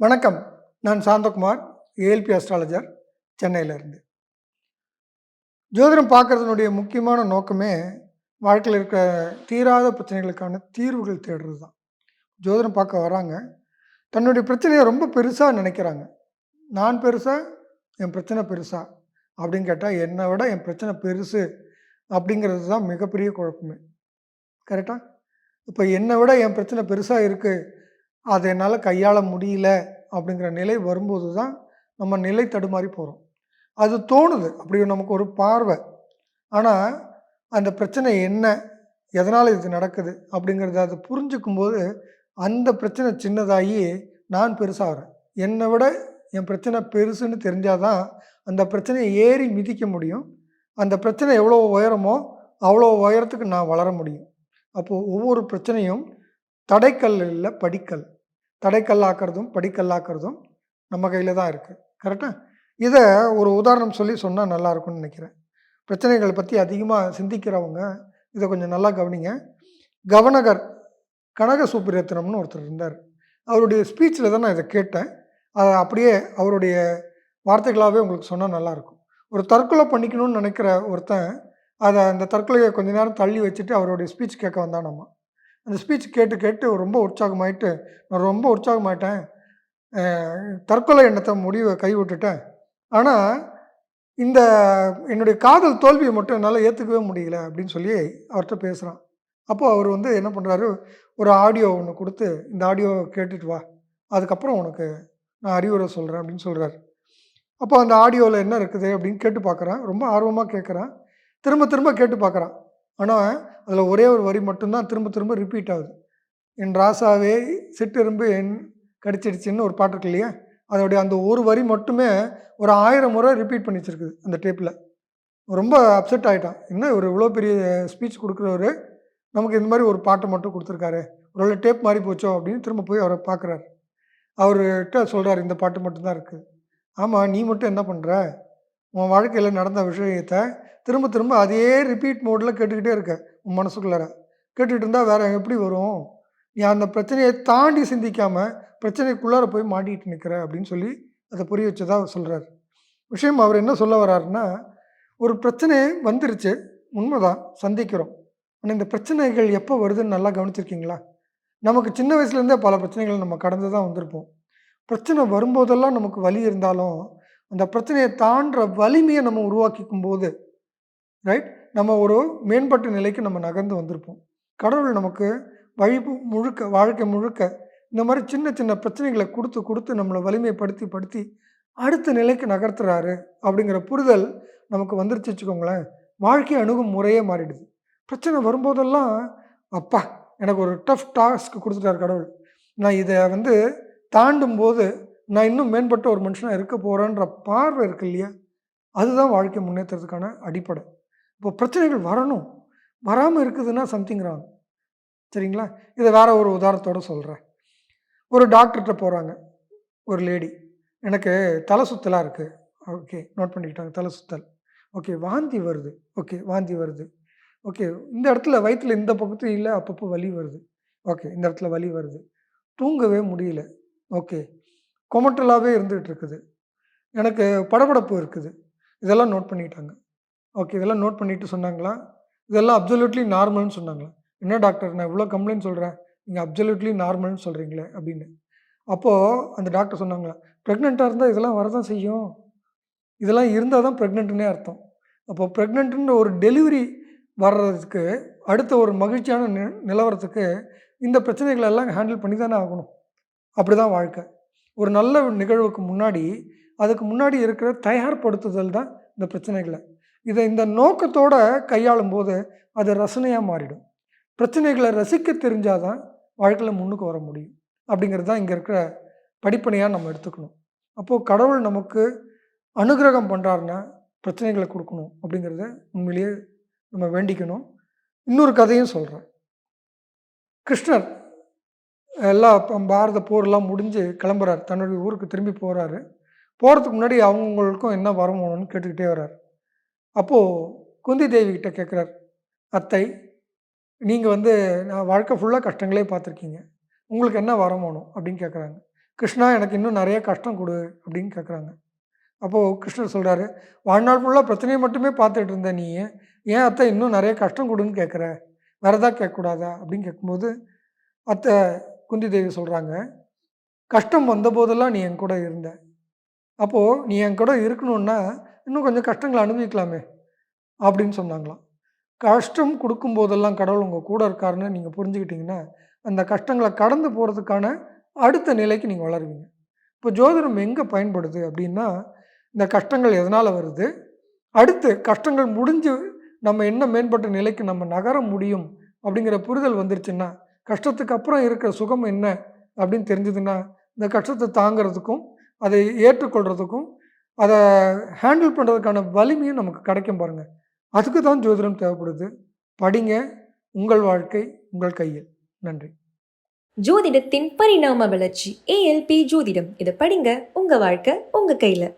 வணக்கம். நான் Santhakumar ALP astrologer சென்னையிலேருந்து. ஜோதிடம் பார்க்குறதுனுடைய முக்கியமான நோக்கமே வாழ்க்கையில் இருக்க தீராத பிரச்சனைகளுக்கான தீர்வுகள் தேடுறது தான் ஜோதிடம் பார்க்க வராங்க. தன்னுடைய பிரச்சனையை ரொம்ப பெருசாக நினைக்கிறாங்க. நான் பெருசா என் பிரச்சனை பெருசா அப்படின்னு கேட்டால் என்னை விட என் பிரச்சனை பெருசு அப்படிங்கிறது தான் மிகப்பெரிய குழப்பமே. கரெக்டாக இப்போ என்னை விட என் பிரச்சனை பெருசாக இருக்குது அதை என்னால் கையாள முடியல அப்படிங்கிற நிலை வரும்போது தான் நம்ம நிலை தடுமாறி போகிறோம் அது தோணுது. அப்படி நமக்கு ஒரு பார்வை. ஆனால் அந்த பிரச்சனை என்ன? எதனால் இது நடக்குது? அப்படிங்கிறத அதை புரிஞ்சுக்கும் போது அந்த பிரச்சனை சின்னதாகி நான் பெருசாகிறேன். என்னை விட என் பிரச்சனை பெருசுன்னு தெரிஞ்சாதான் அந்த பிரச்சனையை ஏறி மிதிக்க முடியும். அந்த பிரச்சனை எவ்வளோ உயரமோ அவ்வளோ உயரத்துக்கு நான் வளர முடியும். அப்போது ஒவ்வொரு பிரச்சனையும் தடைக்கல் இல்லை படிக்கல். தடைக்கல்லாக்குறதும் படிக்கல்லாக்குறதும் நம்ம கையில் தான் இருக்குது கரெக்டாக இதை ஒரு உதாரணம் சொல்லி சொன்னால் நல்லாயிருக்கும்னு நினைக்கிறேன். பிரச்சனைகளை பற்றி அதிகமாக சிந்திக்கிறவங்க இதை கொஞ்சம் நல்லா கவனிங்க. கவனகர் கனக சுப்பிரத்தினம்னு ஒருத்தர் இருந்தார். அவருடைய ஸ்பீச்சில் தான் நான் இதை கேட்டேன். அதை அப்படியே அவருடைய வார்த்தைகளாகவே உங்களுக்கு சொன்னால் நல்லாயிருக்கும் ஒரு தற்கொலை பண்ணிக்கணும்னு நினைக்கிற ஒருத்தன் அதை அந்த தற்கொலையை கொஞ்ச நேரம் தள்ளி வச்சுட்டு அவருடைய ஸ்பீச் கேட்க வந்தான் நம்ம. அந்த ஸ்பீச் கேட்டு கேட்டு ரொம்ப உற்சாகமாயிட்டு நான் ரொம்ப உற்சாகமாயிட்டேன். தற்கொலை எண்ணத்தை முடிவை கைவிட்டுட்டேன். ஆனால் இந்த என்னுடைய காதல் தோல்வியை மட்டும் என்னால் ஏற்றுக்கவே முடியல அப்படின்னு சொல்லி அவர்கிட்ட பேசுகிறான் அப்போது அவர் வந்து என்ன பண்ணுறாரு ஒரு ஆடியோ ஒன்று கொடுத்து இந்த ஆடியோவை கேட்டுட்டு வா. அதுக்கப்புறம் உனக்கு நான் அறிவுரை சொல்கிறேன் அப்படின்னு சொல்கிறாரு அப்போ அந்த ஆடியோவில் என்ன இருக்குது அப்படின்னு கேட்டு பார்க்குறான். ரொம்ப ஆர்வமாக கேட்குறான் திரும்ப திரும்ப கேட்டு பார்க்குறான். ஆனால் அதில் ஒரே ஒரு வரி மட்டும்தான் திரும்ப திரும்ப ரிப்பீட் ஆகுது. என் ராசாவே சிட்டெரும்பு என் கடிச்சிடுச்சின்னு ஒரு பாட்டு இருக்கு இல்லையா? அதோடைய அந்த ஒரு வரி மட்டுமே ஒரு ஆயிரம் முறை ரிப்பீட் பண்ணி வச்சிருக்குது அந்த டேப்பில் ரொம்ப அப்செட் ஆகிட்டான் என்ன ஒரு இவ்வளோ பெரிய ஸ்பீச் கொடுக்குறவர்? நமக்கு இந்த மாதிரி ஒரு பாட்டை மட்டும் கொடுத்துருக்காரு. ஒரு டேப் மாறி போச்சோ அப்படின்னு திரும்ப போய் அவரை பார்க்குறாரு அவர்கிட்ட சொல்கிறார் இந்த பாட்டு மட்டும்தான் இருக்குது ஆமாம் நீ மட்டும் என்ன பண்ணுற உன் வாழ்க்கையில் நடந்த விஷயத்தை திரும்ப திரும்ப அதே ரிப்பீட் மோடில் கேட்டுக்கிட்டே இருக்க. உன் மனசுக்குள்ளார. கேட்டுட்டு இருந்தால் வேற எப்படி வரும்? நீ அந்த பிரச்சனையை தாண்டி சிந்திக்காமல் பிரச்சனைக்குள்ளார போய் மாட்டிகிட்டு நிற்கிற அப்படின்னு சொல்லி அதை புரிய வச்சதா அவர் சொல்கிறார் விஷயம் அவர் என்ன சொல்ல வர்றாருன்னா ஒரு பிரச்சனை வந்துருச்சு உண்மைதான் சந்திக்கிறோம். ஆனால் இந்த பிரச்சனைகள் எப்போ வருதுன்னு நல்லா கவனிச்சிருக்கீங்களா? நமக்கு சின்ன வயசுலேருந்தே பல பிரச்சனைகள் நம்ம கடந்து தான் வந்திருப்போம். பிரச்சனை வரும்போதெல்லாம் நமக்கு வலி இருந்தாலும் அந்த பிரச்சனையை தாண்டுற வலிமையை நம்ம உருவாக்கிக்கும் போது ரைட் நம்ம ஒரு மேம்பட்ட நிலைக்கு நம்ம நகர்ந்து வந்திருப்போம். கடவுள் நமக்கு வழி முழுக்க வாழ்க்கை முழுக்க இந்த மாதிரி சின்ன சின்ன பிரச்சனைகளை கொடுத்து கொடுத்து நம்மளை வலிமைப்படுத்தி படுத்தி அடுத்த நிலைக்கு நகர்த்துறாரு அப்படிங்கிற புரிதல் நமக்கு வந்துருச்சு வச்சுக்கோங்களேன். வாழ்க்கை அணுகும் முறையே மாறிடுது. பிரச்சனை வரும்போதெல்லாம் அப்பா எனக்கு ஒரு டஃப் டாஸ்க் கொடுத்துட்டார் கடவுள். நான் இதை வந்து தாண்டும் போது நான் இன்னும் மேம்பட்ட ஒரு மனுஷனாக இருக்க போகிறேன்ற பார்வை இருக்கு இல்லையா? அதுதான் வாழ்க்கை முன்னேற்றத்துக்கான அடிப்படை. இப்போ பிரச்சனைகள் வரணும். வராமல் இருக்குதுன்னா சம்திங் ராங் சரிங்களா? இதை வேற ஒரு உதாரணத்தோட சொல்கிறேன் ஒரு டாக்டர்கிட்ட போகிறாங்க ஒரு லேடி எனக்கு தலை சுத்தலாக இருக்குது ஓகே நோட் பண்ணிக்கிட்டாங்க. தலை சுத்தல். ஓகே வாந்தி வருது. ஓகே வாந்தி வருது. ஓகே இந்த இடத்துல வயிற்றில் இந்த பக்கத்து இல்லை அப்பப்போ வலி வருது. ஓகே இந்த இடத்துல வலி வருது. தூங்கவே முடியல. ஓகே கொமட்டலாகவே இருந்துகிட்டு இருக்குது. எனக்கு படபடப்பு இருக்குது. இதெல்லாம் நோட் பண்ணிக்கிட்டாங்க. ஓகே இதெல்லாம் நோட் பண்ணிட்டு சொன்னாங்களா? இதெல்லாம் அப்சல்யூட்லி நார்மல்னு சொன்னாங்களா? என்ன டாக்டர் நான் இவ்வளோ கம்ப்ளைண்ட் சொல்கிறேன் நீங்கள் அப்சல்யூட்லி நார்மல்னு சொல்கிறீங்களே அப்படின்னு. அப்போது அந்த டாக்டர் சொன்னாங்களா ப்ரெக்னெண்ட்டாக இருந்தால் இதெல்லாம் வரதான் செய்யும். இதெல்லாம் இருந்தால் தான் ப்ரெக்னென்ட்னே அர்த்தம். அப்போ ப்ரெக்னென்ட்ன்ற ஒரு டெலிவரி வர்றதுக்கு அடுத்த ஒரு மகிழ்ச்சியான நி நிலவரத்துக்கு இந்த பிரச்சனைகளை எல்லாம் ஹேண்டில் பண்ணி தானே ஆகணும். அப்படி தான் வாழ்க்கை. ஒரு நல்ல நிகழ்வுக்கு முன்னாடி அதுக்கு முன்னாடி இருக்கிற தயார்படுத்துதல் தான் இந்த பிரச்சனைகளை. இதை இந்த நோக்கத்தோட கையாளும் போது அது ரசனையாக மாறிடும். பிரச்சனைகளை ரசிக்க தெரிஞ்சால் தான் வாழ்க்கையில் முன்னுக்கு வர முடியும். அப்படிங்கிறது தான் இங்கே இருக்கிற படிப்பனையாக நம்ம எடுத்துக்கணும். அப்போது கடவுள் நமக்கு அனுகிரகம் பண்ணுறாருன்னா பிரச்சனைகளை கொடுக்கணும் அப்படிங்கிறத உண்மையிலேயே நம்ம வேண்டிக்கணும். இன்னொரு கதையும் சொல்கிறேன் கிருஷ்ணர் எல்லா பாரத போர்லாம் முடிஞ்சு கிளம்புறாரு. தன்னுடைய ஊருக்கு திரும்பி போகிறாரு போகிறதுக்கு முன்னாடி அவங்களுக்கும் என்ன வரம் வேணும்னு கேட்டுக்கிட்டே வர்றார். அப்போது குந்தி தேவி கிட்ட கேட்குறார் அத்தை நீங்கள் வந்து நான் வாழ்க்கை ஃபுல்லாக கஷ்டங்களே பார்த்துருக்கீங்க. உங்களுக்கு என்ன வரம் வேணும்? அப்படின்னு கேட்குறாங்க. கிருஷ்ணா எனக்கு இன்னும் நிறைய கஷ்டம் கொடு அப்படின்னு கேட்குறாங்க. அப்போது கிருஷ்ணர் சொல்கிறாரு வாழ்நாள் ஃபுல்லாக பிரச்சனையை மட்டுமே பார்த்துட்டு இருந்த நீ ஏன் அத்தை இன்னும் நிறைய கஷ்டம் கொடுன்னு கேட்குற? வேற எதாவது கேட்கக்கூடாதா? அப்படின்னு கேட்கும்போது அத்தை குந்தி தேவி சொல்கிறாங்க கஷ்டம் வந்த போதெல்லாம் நீ என் கூட இருந்த. அப்போது நீ என் கூட இருக்கணுன்னா இன்னும் கொஞ்சம் கஷ்டங்களை அனுபவிக்கலாமே அப்படின்னு சொன்னாங்களாம். கஷ்டம் கொடுக்கும் போதெல்லாம் கடவுள் உங்கள் கூட இருக்காருன்னு நீங்கள் புரிஞ்சுக்கிட்டிங்கன்னா அந்த கஷ்டங்களை கடந்து போகிறதுக்கான அடுத்த நிலைக்கு நீங்கள் வளருவீங்க. இப்போ ஜோதிடம் எங்கே பயன்படுது அப்படின்னா இந்த கஷ்டங்கள் எதனால் வருது? அடுத்து கஷ்டங்கள் முடிஞ்சு நம்ம என்ன மேம்பட்ட நிலைக்கு நம்ம நகர முடியும்? அப்படிங்கிற புரிதல் வந்துருச்சுன்னா கஷ்டத்துக்கு அப்புறம் இருக்கிற சுகம் என்ன அப்படின்னு தெரிஞ்சதுன்னா இந்த கஷ்டத்தை தாங்கிறதுக்கும் அதை ஏற்றுக்கொள்கிறதுக்கும் அதை ஹேண்டில் பண்ணுறதுக்கான வலிமையும் நமக்கு கிடைக்கும் பாருங்கள் அதுக்கு தான் ஜோதிடம் தேவைப்படுது. படிங்க உங்கள் வாழ்க்கை உங்கள் கையில். நன்றி. ஜோதிடத்தின் பரிணாம வளர்ச்சி ஏஎல்பி ஜோதிடம். இதை படிங்க உங்கள் வாழ்க்கை உங்கள் கையில்.